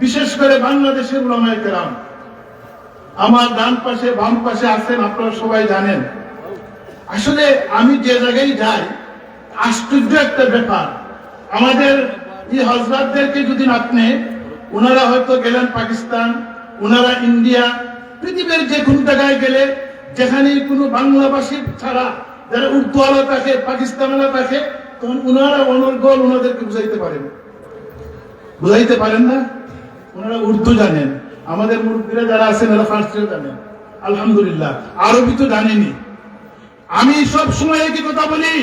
বিশেষ করে বাংলাদেশের উলামায়ে কেরাম। আমার ডান পাশে, বাম পাশে আছেন, আপনারা সবাই জানেন। আসলে আমি যে জায়গায় যাই, আশ্চর্য একটা ব্যাপার। আমাদের এই হজরতদেরকে যদি আপনি, ওনারা হয়তো গেলেন পাকিস্তান, ওনারা ইন্ডিয়া, পৃথিবীর যে কোনো জায়গায় গেলে যেখানে কোনো বাংলাভাষী ছাড়া যারা উর্দুওয়ালা থাকে পাকিস্তানওয়ালা থাকে, তখন ওনারা অনর্গল ওনাদেরকে বুঝাইতে পারেন। বুঝাইতে পারেন না? ওনারা উর্দু জানেন। আমাদের মুরব্বীরা যারা আছেন এরা ফার্সিও জানেন। আলহামদুলিল্লাহ। আরবি তো জানেনি আমি সব সময় একই কথা বলি,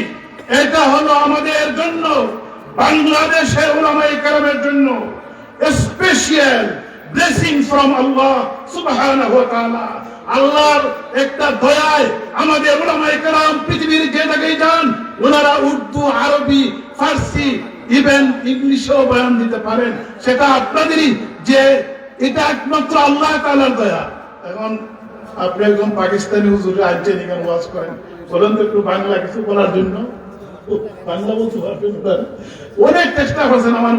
এটা হলো আমাদের জন্য, বাংলাদেশের ওলামাই কালামের জন্য স্পেশাল ব্লেসিং ফ্রম আল্লাহ সুবহানাহু ওয়া তাআলা। আল্লাহর একটা দয়ায় আমাদের ওলামাই কালাম পৃথিবীর যে জায়গায় যান, ওনারা উর্দু, আরবি, ফার্সি ইভেন ইংলিশেও বয়ান দিতে পারেন। সেটা আপনাদেরই যে এটা একমাত্র আল্লাহ তাআলার দয়া। এখন আপনি একজন পাকিস্তানি হুজুরে আসছেন এখানে ওয়াজ করেন। বলেন তো একটু বাংলা কিছু বলার জন্য। বাংলা আমার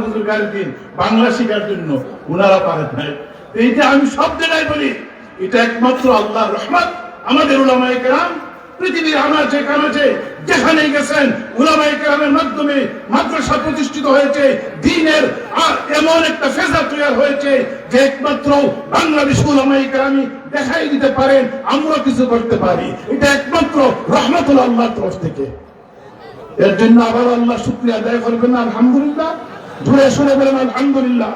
দিন বাংলা শেখার জন্য। ওনারা আমি সব জায়গায় বলি, এটা একমাত্র আল্লাহর রহমত। আমাদের উলামায়ে কেরাম পৃথিবীর আনাচে কানাচে যেখানে গেছেন, উলামায়ে কেরামের মাধ্যমে মাদ্রাসা প্রতিষ্ঠিত হয়েছে, দিনের আর এমন একটা ফেজা তৈরি হয়েছে যে একমাত্র বাংলাদেশ উলামায়ে কেরামি দেখাই দিতে পারেন আমরা কিছু করতে পারি। এটা একমাত্র রহমতুল আল্লাহর তরফ থেকে। এর জন্য আবার আল্লাহ শুক্রিয়া আদায় করবেন, আলহামদুলিল্লাহ। জুড়ে শুনে বলেন, আলহামদুলিল্লাহ।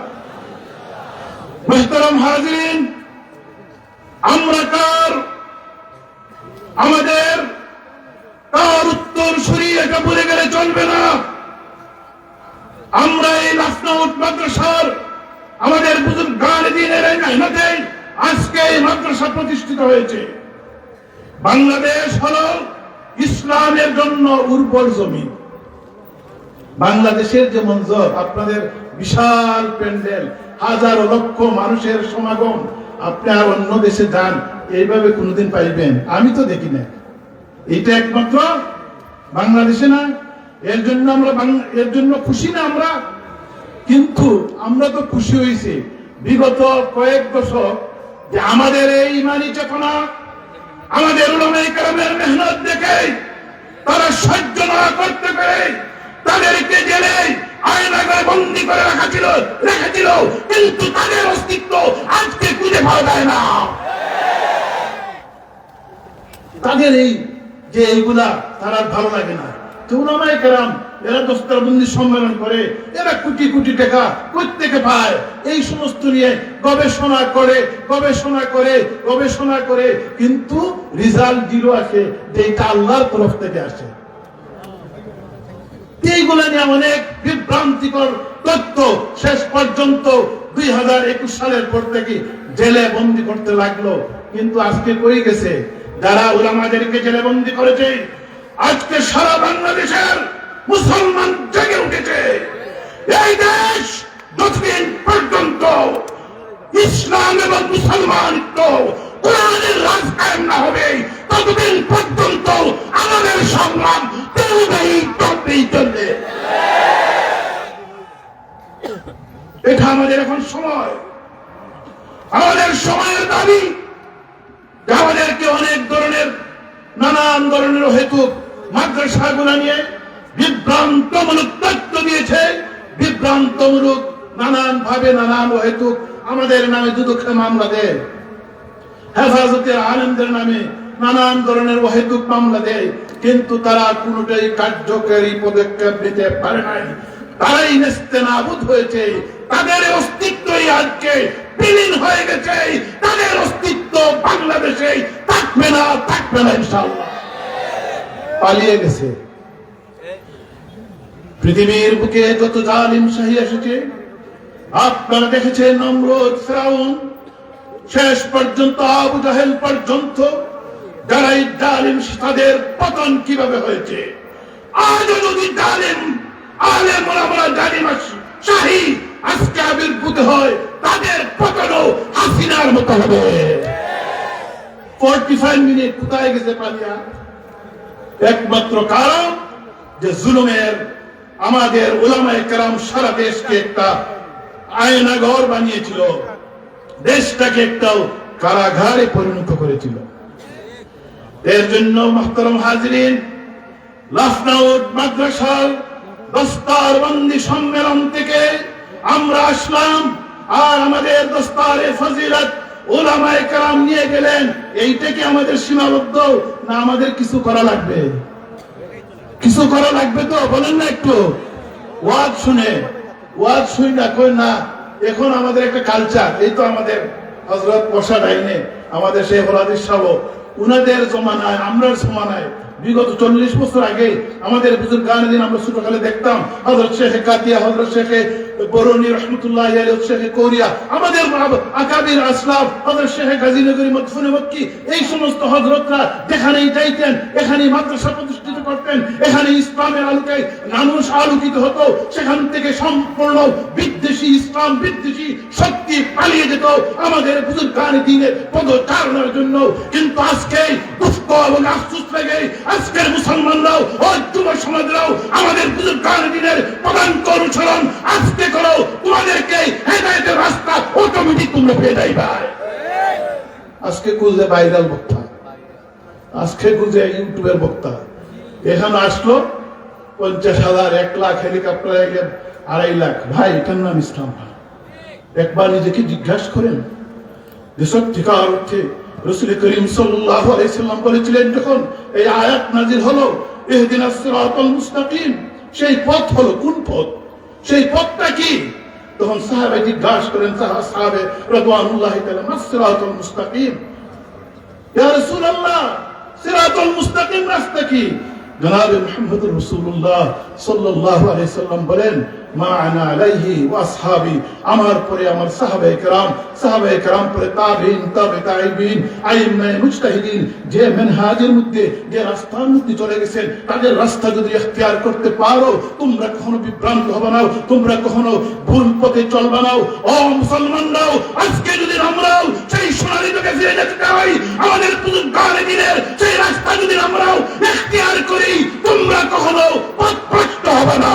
মেহতারাম হাজরিন, আমরা কার আমাদের তার উত্তর সরিয়ে বলে গেলে চলবে না। আমরা এই লাফনাউট মাদ্রাসার আমাদের বুজুর্গ গান দিনের এই মেহনতে আজকে এই মাদ্রাসা প্রতিষ্ঠিত হয়েছে। বাংলাদেশ হল ইসলামের জন্য উর্বর জমি বাংলাদেশের যে মঞ্জর, আপনাদের বিশাল প্যান্ডেল, হাজারো লক্ষ মানুষের সমাগম আপনি আর অন্য দেশে যান এইভাবে কোনোদিন পাইবেন? আমি তো দেখি না এটা একমাত্র বাংলাদেশে না, এর জন্য আমরা এর জন্য খুশি না আমরা? কিন্তু আমরা তো খুশি হয়েছি। বিগত কয়েক দশক যে আমাদের এই ইমানি চেতনা, আমাদের উলামায়ে মেহনত দেখে তারা সহ্য না করতে পেরে তাদেরকে জেলে আয়নাগারে বন্দি করে রাখা ছিল রেখেছিল, কিন্তু তাদের অস্তিত্ব আজকে খুঁজে পাওয়া যায় না। তাদের এই যে এইগুলা তার ভালো লাগে না। এরা সম্মেলন করে, এরা প্রত্যেকে পায়। এই সমস্ত নিয়ে গবেষণা করে গবেষণা করে গবেষণা করে, কিন্তু জিরো আসে যে এটা আল্লাহর তরফ থেকে আসে। নিয়ে অনেক বিভ্রান্তিকর তথ্য শেষ পর্যন্ত দুই হাজার একুশ সালের পর থেকে জেলে বন্দি করতে লাগল। কিন্তু আজকে কই গেছে? যারা ওলামাদেরকে জেলে বন্দি করেছে, আজকে সারা বাংলাদেশের মুসলমান জেগে উঠেছে। এই দেশ যতদিন পর্যন্ত ইসলাম এবং মুসলমানিত্ব কোরআনের রাজ কায়েম না হবে, ততদিন পর্যন্ত আমাদের সংগ্রাম চলবেই চলবেই চলবে। এটা আমাদের এখন সময়। আমাদের সময়ের দাবি আমাদেরকে অনেক ধরনের নানান ধরনের হেতু মাদ্রাসাগুলা নিয়ে বিভ্রান্তমূলক তথ্য দিয়েছে। বিভ্রান্তমূলক নানান ভাবে নানান হেতুক আমাদের নামে দুদুক্ষে মামলা দেয়। হেফাজতের আনন্দের নামে নানান ধরনের অহেতুক মামলা দেয়। কিন্তু তারা কোনটাই কার্যকরী পদক্ষেপ নিতে পারে নাই। তারাই নেস্তে নাবুদ হয়েছে। তাদের অস্তিত্বই আজকে বিলীন হয়ে গেছে। তাদের অস্তিত্ব বাংলাদেশে থাকবে না থাকবে না ইনশাআল্লাহ। পালিয়ে গেছে। পৃথিবীর বুকে যত জালিম শাহী এসেছে, আপনারা দেখেছেন নমরুদ, ফেরাউন, শেষ পর্যন্ত, আবু জাহেল পর্যন্ত যারা এই জালিম, তাদের পতন কীভাবে হয়েছে? আজও যদি জালিম আলে মোলামোলা জালিম আস- শাহী আজকে আবির্ভূত হয় তাদের পতনও হাসিনার মতো হবে। ফোর্টি ফাইভ মিনিট কোথায় গেছে পালিয়া একমাত্র কারণ যে জুলুমের আমাদের ওলামায়ে কেরাম সারা দেশকে একটা আয়নাঘর বানিয়েছিল। দেশটাকে একটা কারাগারে পরিণত করেছিল। এর জন্য মহতরম হাজরিন লখনৌ মাদ্রাসার দস্তার বন্দি সম্মেলন থেকে আমরা আসলাম আর আমাদের দস্তারে ফজিলত ওলামায়ে কেরাম নিয়ে গেলেন। এইটা কি আমাদের সীমাবদ্ধ না আমাদের কিছু করা লাগবে? কিছু করা লাগবে তো? বলেন না একটু। ওয়াজ শুনে। ওয়াজ শুই না কই না। এখন আমাদের একটা কালচার এই তো আমাদের হজরত বসা ডাইনে আমাদের সেই হলাদিস সাহ উনাদের জমানায়, আমরার জমানায় বিগত চল্লিশ বছর আগে আমাদের বুজুর্গ গানের দিন আমরা ছোটকালে দেখতাম হজরত শেখে কাতিয়া হজরত শেখে বরুণী রহমতুল্লাহ আলী শেখে কোরিয়া, আমাদের আকাবির আসলাম হজরত শেখে গাজীনগরী মদফুনে মক্কি, এই সমস্ত হজরতরা যেখানেই যাইতেন, এখানেই মাদ্রাসা প্রতিষ্ঠিত করতেন এখানে ইসলামের আলোকে মানুষ আলোকিত হতো, সেখান থেকে সম্পূর্ণ বিদ্বেষী ইসলাম, বিদ্বেষী শক্তি পালিয়ে যেত আমাদের বুজুর্গ গানের দিনের পদচারণার জন্য। কিন্তু আজকে এবং আফসোস লাগে আজকের মুসলমানরাও ও যুব সমাজরাও আমাদের বুজুর্গ গানের দিনের পদাঙ্ক অনুসরণ আজকে করো। তোমাদেরকে হেদায়তের রাস্তা অটোমেটিক তোমরা পেয়ে যাইবা আজকে খুললে ভাইরাল বক্তা। আজকে খুঁজে ইউটিউবের বক্তা। এখানে আসলো পঞ্চাশ হাজার, এক লাখ হেলিকপ্টার গেলে আড়াই লাখ। ভাই, এটার নাম ইসলাম। একবার নিজেকে জিজ্ঞাসা করেন, যে সত্যিকার অর্থে রসুল করিম সাল্লাল্লাহু আলাইহি সাল্লাম বলেছিলেন যখন এই আয়াত নাজিল হলো ইহদিনাস সিরাতাল মুস্তাকিম, সেই পথ হলো কোন পথ? সেই পথটা কি? তখন সাহাবে জিজ্ঞাসা করেন, সাহা- সাহাবে রাদওয়ানুল্লাহি তাআলা, মাস সিরাতাল মুস্তাকিম? ইয়া রাসূলুল্লাহ, সিরাতাল মুস্তাকিম রাস্তা কি? জনাবে মুহাম্মদ রাসূলুল্লাহ সাল্লাল্লাহু আলাইহি সাল্লাম বলেন আমার পরে আমার সাহাবায়ে কেরাম সাহাবায়ে কেরাম পরে তাবিইন তাবে তাইবিন আইম্মায়ে মুজতাহিদিন, যে মেনহাজের মধ্যে, যে রাস্তার মধ্যে চলে গেছেন, তাদের রাস্তা যদি ইখতিয়ার করতে পারো, তোমরা কখনো বিভ্রান্ত হবে না, তোমরা কখনো ভুল পথে চলবে না। ও মুসলমানরাও, আজকে যদি আমরাও সেই সোনালী যুগে ফিরে যেতে চাই আমাদের বুজুর্গানে দিনের সেই রাস্তা যদি আমরাও ইখতিয়ার করি, তোমরা কখনো পথভ্রষ্ট হবে না।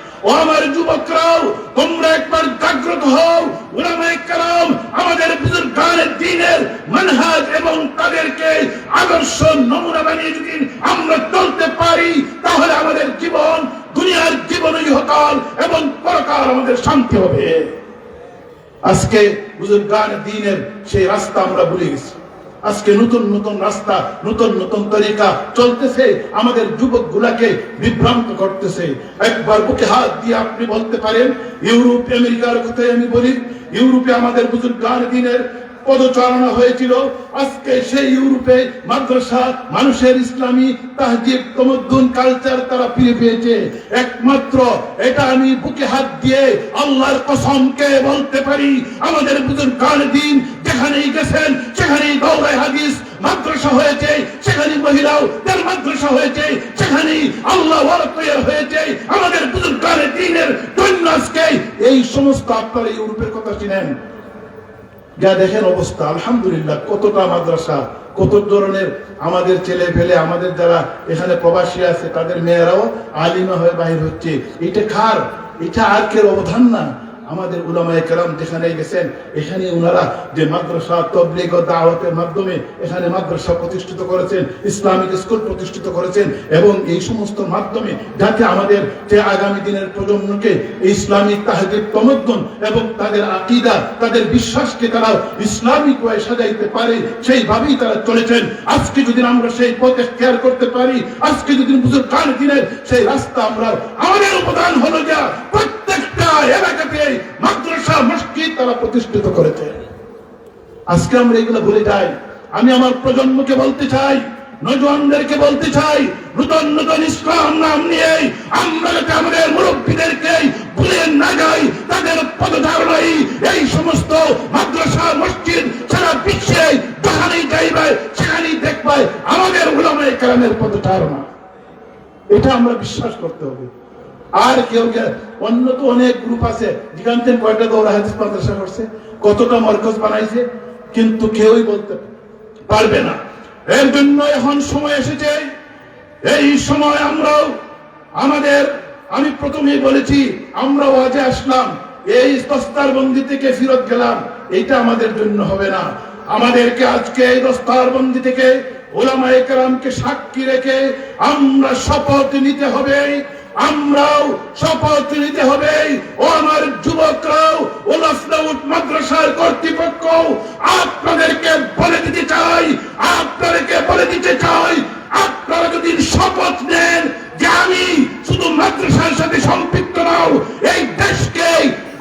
ও আমার যুবকরাও, তোমরা একবার জাগ্রত হও। উলামায়ে কেরাম আমাদের বুজুর্গানের দিনের মানহাজ এবং তাদেরকে আদর্শ নমুনা বানিয়ে যদি আমরা চলতে পারি, তাহলে আমাদের জীবন, দুনিয়ার জীবনই হকাল এবং পরকাল আমাদের শান্তি হবে। আজকে বুজুর্গান দিনের সেই রাস্তা আমরা ভুলে গেছি। আজকে নতুন নতুন রাস্তা, নতুন নতুন তরিকা চলতেছে। আমাদের যুবক গুলাকে বিভ্রান্ত করতেছে। একবার বুকে হাত দিয়ে আপনি বলতে পারেন, ইউরোপ, আমেরিকার কথাই আমি বলি। ইউরোপে আমাদের বুজুর্গান দিনের পদচারণা হয়েছিল। আজকে সেই ইউরোপে মাদ্রাসা, মানুষের ইসলামী তাহজিব, তমদ্দুন, কালচার তারা ফিরে পেয়েছে। একমাত্র এটা আমি বুকে হাত দিয়ে আল্লাহর কসমকে বলতে পারি, আমাদের বুজুর্গান দিন যেখানেই গেছেন সেখানেই দৌড়ায় হাদিস মাদ্রাসা হয়েছে সেখানে মহিলাও তার মাদ্রাসা হয়েছে সেখানেই আল্লাহ হয়েছে, আমাদের বুজুর্গানের দিনের জন্য এই সমস্ত আপনারা ইউরোপের কথা চিনেন। যা দেখেন অবস্থা, আলহামদুলিল্লাহ, কতটা মাদ্রাসা, কত ধরনের আমাদের ছেলে ফেলে, আমাদের যারা এখানে প্রবাসী আছে, তাদের মেয়েরাও আলিমা হয়ে বাহির হচ্ছে। এটা খার এটা আর কের অবধান না। আমাদের উলামায়ে কেরাম যেখানে গেছেন, এখানে ওনারা যে মাদ্রাসা তবলিগ ও দাওয়াতের মাধ্যমে এখানে মাদ্রাসা প্রতিষ্ঠিত করেছেন, ইসলামিক স্কুল প্রতিষ্ঠিত করেছেন এবং এই সমস্ত মাধ্যমে যাতে আমাদের যে আগামী দিনের প্রজন্মকে ইসলামিক তাহাদিব তমদ্দন এবং তাদের আকিদা, তাদের বিশ্বাসকে তারা ইসলামিক ওয়ে সাজাইতে পারে, সেইভাবেই তারা চলেছেন। আজকে যদি আমরা সেই পথে খেয়াল করতে পারি, আজকে যদি বুঝুর কান দিনের সেই রাস্তা আমরা আমাদের অবদান হলো যা প্রত্যেকটা আমাদের মুরব্বীদেরকে ভুলে না তাদের পদধারণাই এই সমস্ত মাদ্রাসা, মসজিদ সারা বিশ্বে যেখানেই যাইবে সেখানেই দেখবে আমাদের একরামের পদচারণা এটা আমরা বিশ্বাস করতে হবে। আর কেউ অন্য তো অনেক গ্রুপ আছে। যেখান থেকে কয়টা দৌড়া হাদিস মাদ্রাসা করছে। কতটা মরকজ বানাইছে, কিন্তু কেউই বলতে পারবে না। এর জন্য এখন সময় এসেছে। এই সময় আমরাও আমাদের আমি প্রথমেই বলেছি, আমরা ওয়াজে আসলাম। এই দস্তার বন্দি থেকে ফিরত গেলাম। এইটা আমাদের জন্য হবে না। আমাদেরকে আজকে এই দস্তার বন্দি থেকে ওলামা একরামকে সাক্ষী রেখে আমরা শপথ নিতে হবে। আমরাও শপথ নিতে হবে। ও আমার যুবকরাও, ও লাফলাউট মাদ্রাসার কর্তৃপক্ষ আপনাদেরকে বলে দিতে চাই, আপনাদেরকে বলে দিতে চাই, আপনারা যদি শপথ নেন যে আমি শুধু মাদ্রাসার সাথে সম্পৃক্ত নাও, এই দেশকে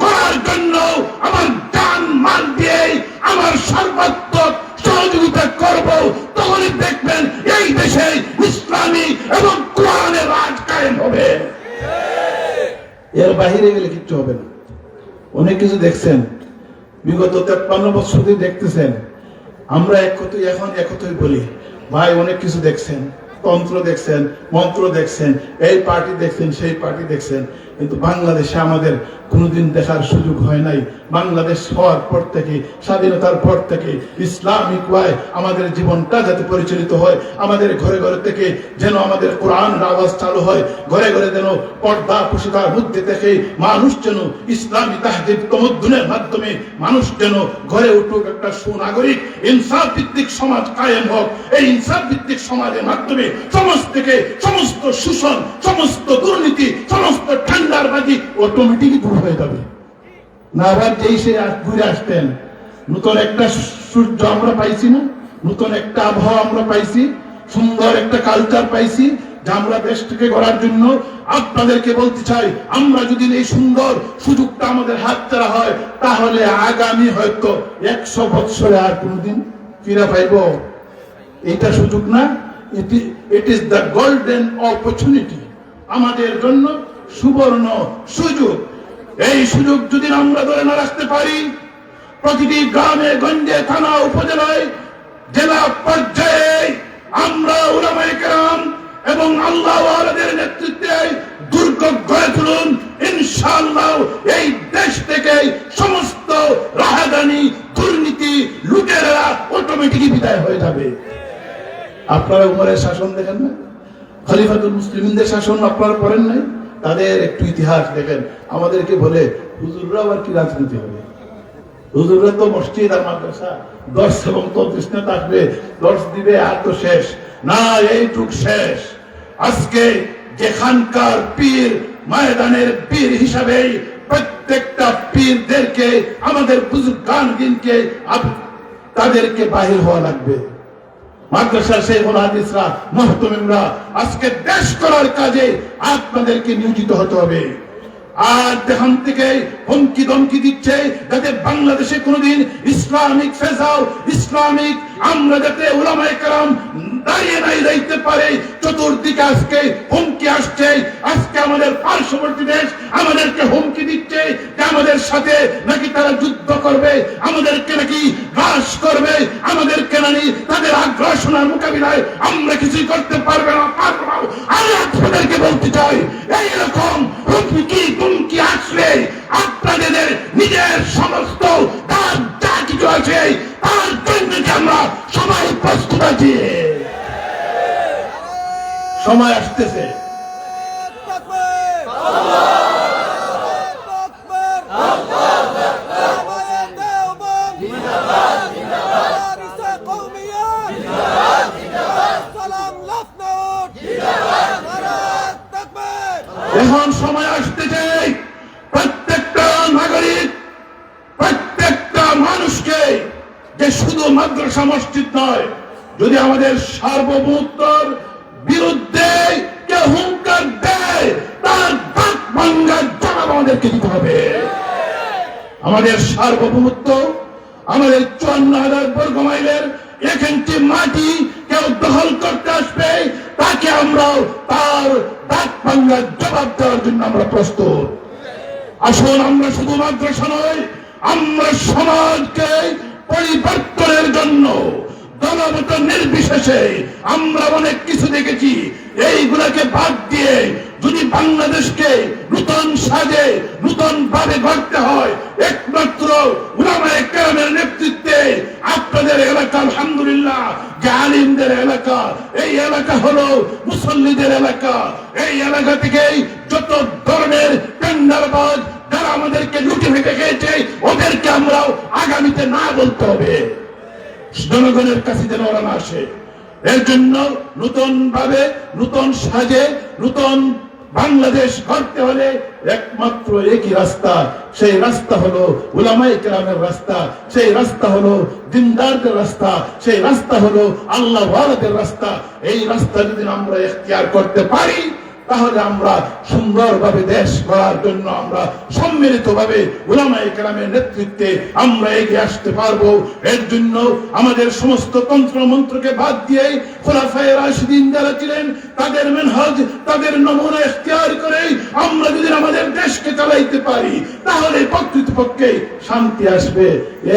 করার জন্য আমার জান মাল দিয়ে আমার সর্বাত্মক সহযোগিতা করব তখনই দেখবেন এই দেশে ইসলামী এবং বাহিরে গেলে কিচ্ছু হবে না। অনেক কিছু দেখছেন। বিগত তেপ্পান্ন বছর দেখতেছেন। আমরা এক কথাই এখন একতই বলি, ভাই, অনেক কিছু দেখছেন। তন্ত্র দেখছেন, মন্ত্র দেখছেন, এই পার্টি দেখছেন, সেই পার্টি দেখছেন। কিন্তু বাংলাদেশে আমাদের কোনোদিন দেখার সুযোগ হয় নাই। বাংলাদেশ হওয়ার পর থেকে, স্বাধীনতার পর থেকে, ইসলামিক ওয়ায় আমাদের জীবনটা যাতে পরিচালিত হয়, আমাদের ঘরে ঘরে থেকে যেন আমাদের কোরআন আওয়াজ চালু হয়, ঘরে ঘরে যেন পর্দা পুষিকার মধ্যে থেকে মানুষ যেন ইসলামী তাহদিব তমদ্দুনের মাধ্যমে মানুষ যেন ঘরে উঠুক একটা সুনাগরিক ইনসাফ ভিত্তিক সমাজ কায়েম হোক। এই ইনসাফ ভিত্তিক সমাজের মাধ্যমে সমাজ থেকে সমস্ত শোষণ, সমস্ত দুর্নীতি, সমস্ত ঠান্ডারবাজি অটোমেটিকই দূর হয়ে যাবে। না আবার যেই সে ঘুরে আসতেন। নতুন একটা সূর্য আমরা পাইছি না। নতুন একটা আবহাওয়া আমরা পাইছি। সুন্দর একটা কালচার পাইছি। যা আমরা দেশটাকে গড়ার জন্য আপনাদেরকে বলতে চাই, আমরা যদি এই সুন্দর সুযোগটা আমাদের হাতছাড়া হয়, তাহলে আগামী হয়তো একশো বৎসরে আর কোনদিন ফিরে পাইব। এটা সুযোগ না। It is the golden opportunity আমাদের জন্য সুবর্ণ সুযোগ। এই সুযোগ যদি আমরা ধরে না রাখতে পারি, প্রতিটি গ্রামে, গঞ্জে, থানা, উপজেলায়, জেলা পর্যায়ে আমরা উলামায়ে কেরাম এবং আল্লাহ ওয়ালাদের নেতৃত্বে দুর্গ গড়ে তুলুন। ইনশাআল্লাহ এই দেশ থেকে সমস্ত রাহাদানি, দুর্নীতি লুটেরা অটোমেটিকই বিদায় হয়ে যাবে। আপনারা উমরের শাসন দেখেন না? খলিফাতুল মুসলিমদের শাসন আপনারা পড়েন নাই? তাদের একটু ইতিহাস দেখেন। আমাদেরকে বলে হুজুররা আবার কি রাজনীতি হবে? হুজুররা তো মসজিদ আর মাদ্রাসা। দশ এবং তদ্রিশ নেতা আসবে, দশ দিবে আর তো শেষ। না, এইটুক শেষ। আজকে যেখানকার পীর, ময়দানের পীর হিসাবে প্রত্যেকটা পীরদেরকে, আমাদের বুজুর্গান তাদেরকে বাহির হওয়া লাগবে। মাদ্রাসার সেই হাদিসরা, মহতমিমরা, আজকে দেশ করার কাজে আপনাদেরকে নিয়োজিত হতে হবে। আর দেখান থেকে হুমকি দমকি দিচ্ছে, যাতে বাংলাদেশে কোনোদিন ইসলামিক ফেসাও ইসলামিক আমরা যাতে ওলামায়ে কালাম দাঁড়িয়ে নাই যাইতে পারে, চতুর্দিকে আজকে হুমকি আসছে। আজকে আমাদের পার্শ্ববর্তী দেশ আমাদেরকে হুমকি দিচ্ছে আমাদের সাথে নাকি তারা যুদ্ধ করবে, আমাদেরকে নাকি গ্রাস করবে আমাদেরকে নাকি তাদের আগ্রাসনের মোকাবিলায় আমরা কিছুই করতে পারবে না আমি আপনাদেরকে বলতে চাই, এইরকম হুমকি হুমকি আসলে আপনাদের নিজের সমস্ত তার যা কিছু আছে, তার জন্য আমরা সবাই প্রস্তুত আছি? সময় আসতেছে। এখন সময় আসতেছে। প্রত্যেকটা নাগরিক, প্রত্যেকটা মানুষকে যে শুধু মাদ্রাসা মসজিদ নয়, যদি আমাদের সার্বভৌমত্বর বিরুদ্ধে কেউ হুঙ্কার দেয়, তার দাঁত ভাঙ্গার জবাব আমাদেরকে দিতে হবে। আমাদের সার্বভৌমত্ব, আমাদের চুয়ান্ন হাজার বর্গ মাইলের ইঞ্চি মাটি কেউ দখল করতে আসবে, তাকে আমরা তার দাঁত ভাঙ্গার জবাব দেওয়ার জন্য আমরা প্রস্তুত। আসুন, আমরা শুধু মাদ্রাসা নয় আমরা সমাজকে পরিবর্তনের জন্য নির্বিশেষে আমরা অনেক কিছু দেখেছি। এইগুলাকে বাদ দিয়ে যদি বাংলাদেশকে নূতন সাজে নূতন ভাবে গড়তে হয়, একমাত্র কেরামের নেতৃত্বে আপনাদের এলাকা, আলহামদুলিল্লাহ, যে আলিমদের এলাকা, এই এলাকা হলো মুসল্লিদের এলাকা। এই এলাকা থেকেই যত ধরনের টেন্ডারবাজ যারা আমাদেরকে লুটে ভেঙে খেয়েছে, ওদেরকে আমরাও আগামীতে না বলতে হবে। জনগণের কাছে যেন ওরা না আসে। এর জন্য নতুন ভাবে নতুন সাজে, নতুন বাংলাদেশ গড়তে হলে একমাত্র একই রাস্তা। সেই রাস্তা হলো উলামাই কেরামের রাস্তা, সেই রাস্তা হলো দিনদারদের রাস্তা, সেই রাস্তা হলো আল্লাহ ওয়ালাদের রাস্তা। এই রাস্তা যদি আমরা এখতিয়ার করতে পারি তাহলে আমরা সুন্দরভাবে দেশ গড়ার জন্য আমরা সম্মিলিত ভাবে কেরামের নেতৃত্বে আমরা এগিয়ে আসতে পারব। এর জন্য আমাদের সমস্ত তন্ত্র মন্ত্রকে বাদ দিয়ে খোলাফায়ে রাশিদিন যারা ছিলেন, তাদের মেনহজ, তাদের নমুনা এখতিয়ার করে আমরা যদি আমাদের দেশকে চালাইতে পারি, তাহলে প্রকৃতপক্ষে শান্তি আসবে।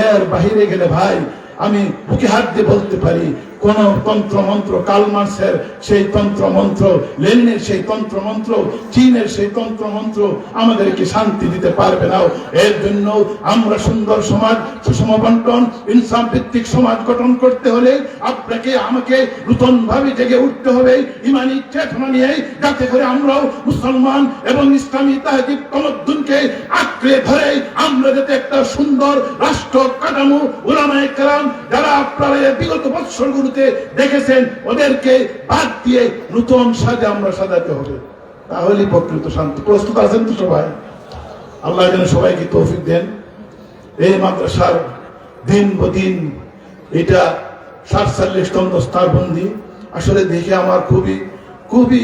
এর বাহিরে গেলে ভাই, আমি বুকে হাত দিয়ে বলতে পারি কোন তন্ত্র মন্ত্র কালমার্সের সেই তন্ত্র মন্ত্র লেনিনের সেই তন্ত্র মন্ত্র চীনের সেই তন্ত্র মন্ত্র আমাদেরকে শান্তি দিতে পারবে না। এর জন্য আমরা সুন্দর সমাজ, সুষম বন্টন ইনসাম ভিত্তিক সমাজ গঠন করতে হলে আপনাকে, আমাকে নূতন ভাবে জেগে উঠতে হবে। ইমানি চেতনা নিয়ে, যাতে করে আমরাও মুসলমান এবং ইসলামী তাহাজিব তমদ্দুনকে আঁকড়ে ধরে। আমরা যাতে একটা সুন্দর রাষ্ট্র কাঠামো ওলামায়ে কালাম যারা আপনারা বিগত বিগত বৎসরগুলোতে দেখেছেন, ওদেরকে বাদ দিয়ে নতুন সাজে আমরা সাজাতে হবে। তাহলেই প্রকৃত শান্তি। প্রস্তুত আছেন তো সবাই? আল্লাহ যেন সবাইকে তৌফিক দেন। এই মাদ্রাসার দিন বদিন এটা সাতচল্লিশতম স্তরবন্দি আসলে দেখে আমার খুবই খুবই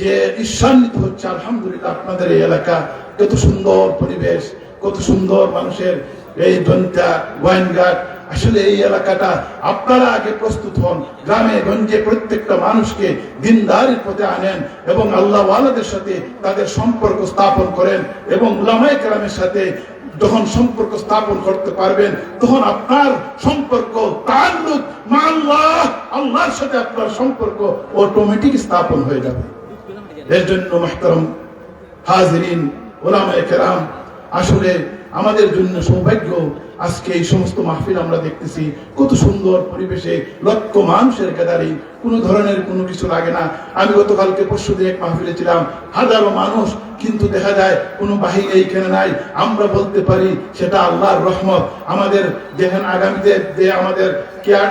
যে ঈর্ষান্বিত হচ্ছে, আলহামদুলিল্লাহ আপনাদের এই এলাকা। কত সুন্দর পরিবেশ, কত সুন্দর মানুষের এই দন্তা গোয়েনঘাট আসলে এই এলাকাটা আপনারা আগে প্রস্তুত হন। গ্রামে, গঞ্জে প্রত্যেকটা মানুষকে দিনদারির পথে আনেন এবং আল্লাহ ওয়ালাদের সাথে তাদের সম্পর্ক স্থাপন করেন এবং উলামায়ে কেরামের সাথে যখন সম্পর্ক স্থাপন করতে পারবেন, তখন আপনার সম্পর্ক তাল্লুক আল্লাহ, আল্লাহর সাথে আপনার সম্পর্ক অটোমেটিক স্থাপন হয়ে যাবে। এর জন্য মাহতারম হাজরিন ওলামায়ে কেরাম, আসলে আমাদের জন্য সৌভাগ্য আজকে এই সমস্ত মাহফিল আমরা দেখতেছি, কত সুন্দর পরিবেশে লক্ষ মানুষের গ্যাদারিং কোনো ধরনের কোনো কিছু লাগে না। আমি গতকালকে পরশু দিন এক মাহফিলে ছিলাম, হাজারো মানুষ কিন্তু দেখা যায় কোনো বাহিনী এইখানে নাই। আমরা বলতে পারি সেটা আল্লাহর রহমত। আমাদের যেখানে আগামীতে যে আমাদের কেয়ার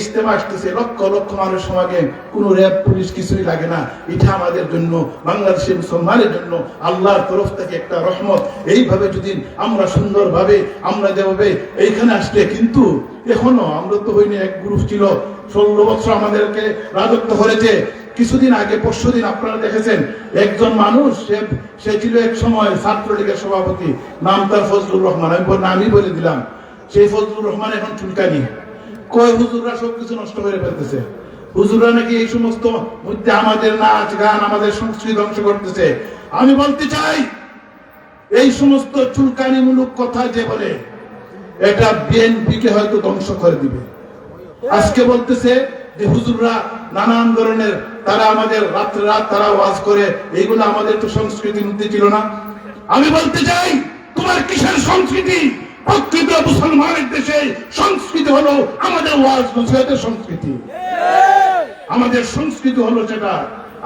ইস্তেমা আসতেছে, লক্ষ লক্ষ মানুষ সমাগে, কোনো র্যাব, পুলিশ কিছুই লাগে না। এটা আমাদের জন্য বাংলাদেশের মুসলমানের জন্য আল্লাহর তরফ থেকে একটা রহমত। এইভাবে যদি আমরা সুন্দরভাবে, আমরা যেভাবে এইখানে আসলে, কিন্তু এখনও আমরা তো হইনি, এক গ্রুপ ছিল। ষোলো বছর আমাদেরকে রাজত্ব করেছে। কিছুদিন আগে, পরশু দিন আপনারা দেখেছেন, একজন মানুষ, সে সে ছিল এক সময় ছাত্রলীগের সভাপতি। নাম তার ফজলুর রহমান। আমি নামই বলে দিলাম, সেই ফজলুর রহমান এখন চুলকানি। কয় হুজুররা সবকিছু নষ্ট করে ফেলতেছে? হুজুররা নাকি এই সমস্ত মধ্যে আমাদের নাচ, গান আমাদের সংস্কৃতি ধ্বংস করতেছে? আমি বলতে চাই, এই সমস্ত চুলকানিমূলক কথা যে বলে, এটা বিএনপি কে হয়তো ধ্বংস করে দিবে। আজকে বলতেছে যে হুজুররা নানান ধরনের, তারা আমাদের রাত্রে রাত তারা ওয়াজ করে, এইগুলো আমাদের তো সংস্কৃতির মধ্যে ছিল না। আমি বলতে চাই, তোমার কিসের সংস্কৃতি? প্রকৃত মুসলমানের দেশে সংস্কৃতি হলো আমাদের ওয়াজ নসিহতের সংস্কৃতি। আমাদের সংস্কৃতি হলো সেটা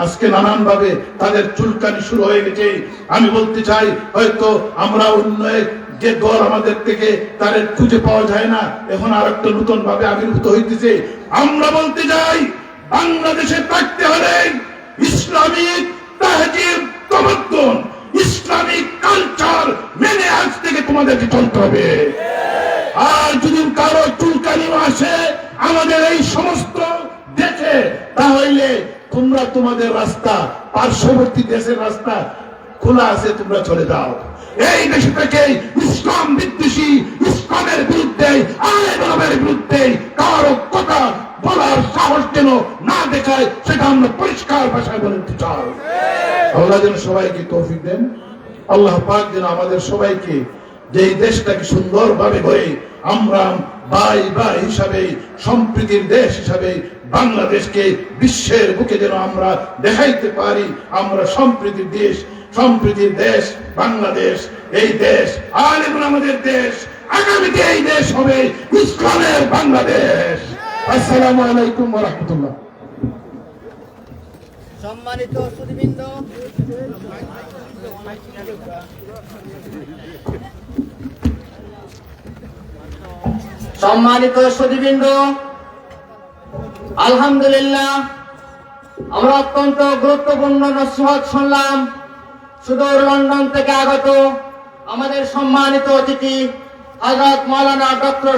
আজকে নানান ভাবে তাদের চুলকানি শুরু হয়ে গেছে। আমি বলতে চাই, হয়তো আমরা অন্য যে দল আমাদের থেকে তাদের খুঁজে পাওয়া যায় না। এখন আর একটা নতুন ভাবে আবির্ভূত হইতেছে। আমরা বলতে চাই, বাংলাদেশে থাকতে হলে ইসলামিক তাহজিব তমদ্দন ইসলামিক কালচার মেনে আজ থেকে তোমাদেরকে চলতে হবে। আর যদি কারও চুলকানিও আসে আমাদের এই সমস্ত দেখে তাহলে তোমরা তোমাদের রাস্তা, পার্শ্ববর্তী দেশের রাস্তা খোলা আছে, তোমরা চলে যাও। এই দেশে থেকে ইসলাম বিদ্বেষী ইসলামের বিরুদ্ধে আলেমের বিরুদ্ধে কারও কথা বলার সাহস যেন না দেখায়, সেটা আমরা পরিষ্কার ভাষায় বলে দিতে চাই। আল্লাহ যেন সবাইকে তৌফিক দেন। আল্লাহ পাক যেন আমাদের সবাইকে যে এই দেশটাকে সুন্দরভাবে গড়ে, আমরা ভাই ভাই হিসাবে, সম্প্রীতির দেশ হিসাবে বাংলাদেশকে বিশ্বের বুকে যেন আমরা দেখাইতে পারি, আমরা সম্প্রীতির দেশ সম্প্রীতির দেশ, বাংলাদেশ, এই দেশ, আর এবং আমাদের দেশ, আগামীতে এই দেশ হবে ইসলামের বাংলাদেশ। আসসালামু আলাইকুম রহমতুল্লাহ। সম্মানিত সুদীবৃন্দ সম্মানিত সুদীবৃন্দ আলহামদুলিল্লাহ আমরা অত্যন্ত গুরুত্বপূর্ণ নসিহত শুনলাম, সুদূর লন্ডন থেকে আগত আমাদের সম্মানিত অতিথি হজরত মৌলানা ডক্টর